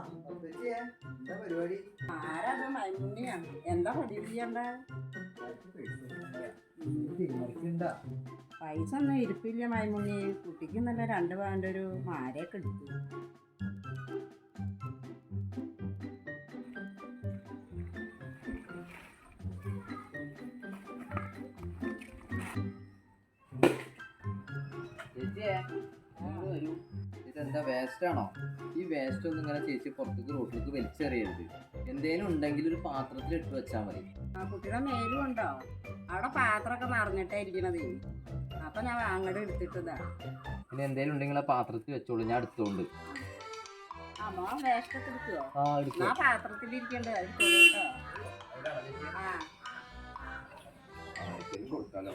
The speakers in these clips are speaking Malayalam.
എന്താ പരിപാടി? ആരത് പൈസ ഒന്നും ഇരിപ്പില്ല മൈമുണ്ണി. കുട്ടിക്ക് നല്ല രണ്ട് പാന്റെ ഒരു മാരയൊക്കെ എടുത്തു. ഇതെന്താ വേസ്റ്റ് ആണോ? ഈ വേസ്റ്റ് ഒന്നും ഇങ്ങനെ ചേച്ചി പുറത്തേക്ക് റോട്ടിലേക്ക് വലിച്ചെറിയരുത്. എന്തേലും ഉണ്ടെങ്കിൽ ഒരു പാത്രത്തിൽ ഇട്ട് വെച്ചാൽ മതി. ആ കുട്ടിയുടെ മേലും ഉണ്ടോ അവിടെ പാത്രമൊക്കെ നിറഞ്ഞിട്ടാ ഇരിക്കണത്. അപ്പൊ ഞാൻ അങ്ങോട്ട് എടുത്തിട്ടതാ. പിന്നെ എന്തേലും ഉണ്ടെങ്കിൽ ആ പാത്രത്തിൽ വെച്ചോളൂ. ഞാൻ എടുത്തോണ്ട്. ആ എടുക്കും പാത്രത്തിൽ ഇരിക്കണ്ടേ. ആ. കൊടുക്കാലോ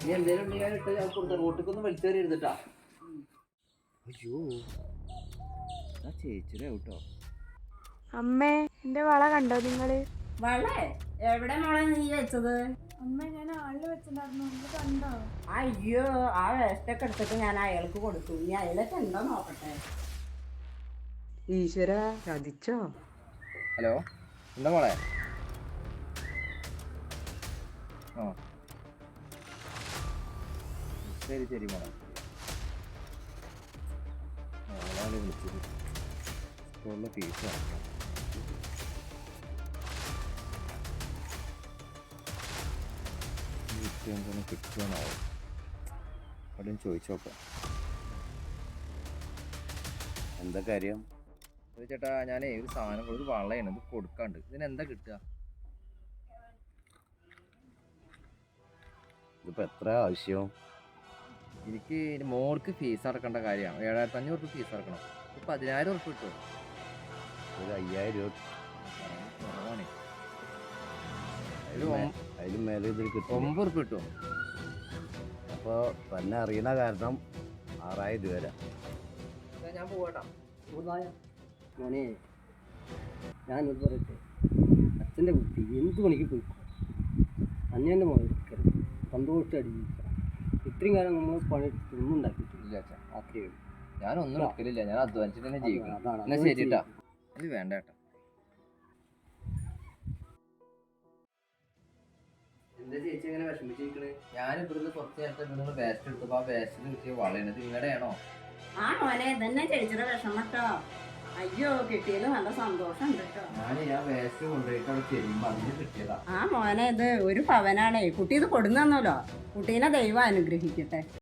നീ എന്തേലും ഉണ്ടെങ്കിൽ ഞാൻ ഇട്ട് ഞാൻ കൊടുത്ത. റോട്ടിക്കൊന്നും അയ്യോ. ആ ചേച്ചിയുടെ കേട്ടോ അമ്മേ എന്റെ വള കണ്ടോ നിങ്ങൾ? വളേ? എവിടെ മോളെ നീ വെച്ചത്? അമ്മ ഞാൻ ആളിൽ വെച്ചിട്ടുണ്ടായിരുന്നു. നിങ്ങൾ കണ്ടോ? അയ്യോ ആ വേസ്റ്റൊക്കെ എടുത്തിട്ട് ഞാൻ അയാൾക്ക് കൊടുത്തു. നീ അയാളൊക്കെ ഉണ്ടോ നോക്കട്ടെ. ഈശ്വര ചതിച്ചോ? ഹലോ എന്താ മോളെ? ശരി ശരി മോളെ. വിളിച്ചത് സ്കൂളിലെ ഫീസ് അടയ്ക്കണം എന്തൊന്നും കിട്ടുമെന്നാവും അവിടെ ചോദിച്ചു എന്താ കാര്യം? ഇത് ചേട്ടാ ഞാനേ ഒരു സാധനം ഒരു വളയാണ് ഇത് കൊടുക്കാണ്ട്. ഇതിന് എന്താ കിട്ടുക? ഇതിപ്പോ എത്ര ആവശ്യം? എനിക്ക് മോൾക്ക് ഫീസ് അടക്കേണ്ട കാര്യമാണ്. ഏഴായിരത്തി അഞ്ഞൂറ് റുപ്യ ഫീസ് അടക്കണം. ഇപ്പൊ പതിനായിരം ഉറുപ്പ് കിട്ടും ഒരു അയ്യായിരം രൂപ. കുറവാണ്. ഒരു അതിലും മേലെ ഇതിൽ കിട്ടും. ഒമ്പത് ഉറുപ്പ് കിട്ടും അപ്പോൾ തന്നെ അറിയണ കാരണം ആറായിരം രൂപ വരാം ഞാൻ പോവാട്ടാ. മോനെ ഇത് പറയട്ടെ അച്ഛന്റെ കുട്ടി എന്ത് പണിക്ക് പോയിക്കോ? അന്നെ എന്റെ മോനെ സന്തോഷം ജീവിക്കാം ഇത്രയും കാലം നമ്മൾ പണി ഒന്നും ഉണ്ടാക്കിയിട്ടില്ല. അച്ഛാ ഓക്കെ ഞാനൊന്നും എടുക്കലില്ല ഞാൻ അധ്വാനിച്ചിട്ട് തന്നെ ജീവിക്കണം. അതാണ്. എന്നാ ശരി കേട്ടാ ഇത് വേണ്ട കേട്ടോ. എന്താ ചേച്ചി എങ്ങനെ വിഷമിച്ചിരിക്കണേ? ഞാൻ ഇവിടുന്ന് കുറച്ച് നേരത്തെ നിങ്ങൾ വേസ്റ്റ് എടുത്തപ്പോ ആ വേസ്റ്റിൽ കിട്ടിയ വളയാണ് ഇത് നിങ്ങളുടെയാണോ ആ മോനെ ഇതന്നെ ചേച്ചിയുടെ വിഷമട്ടോ അയ്യോ കിട്ടിയത് നല്ല സന്തോഷം കേട്ടോ. ഞാൻ ആ മോനെ ഇത് ഒരു പവനാണേ. കുട്ടി ഇത് കൊടുന്നല്ലോ കുട്ടീനെ ദൈവം അനുഗ്രഹിക്കട്ടെ.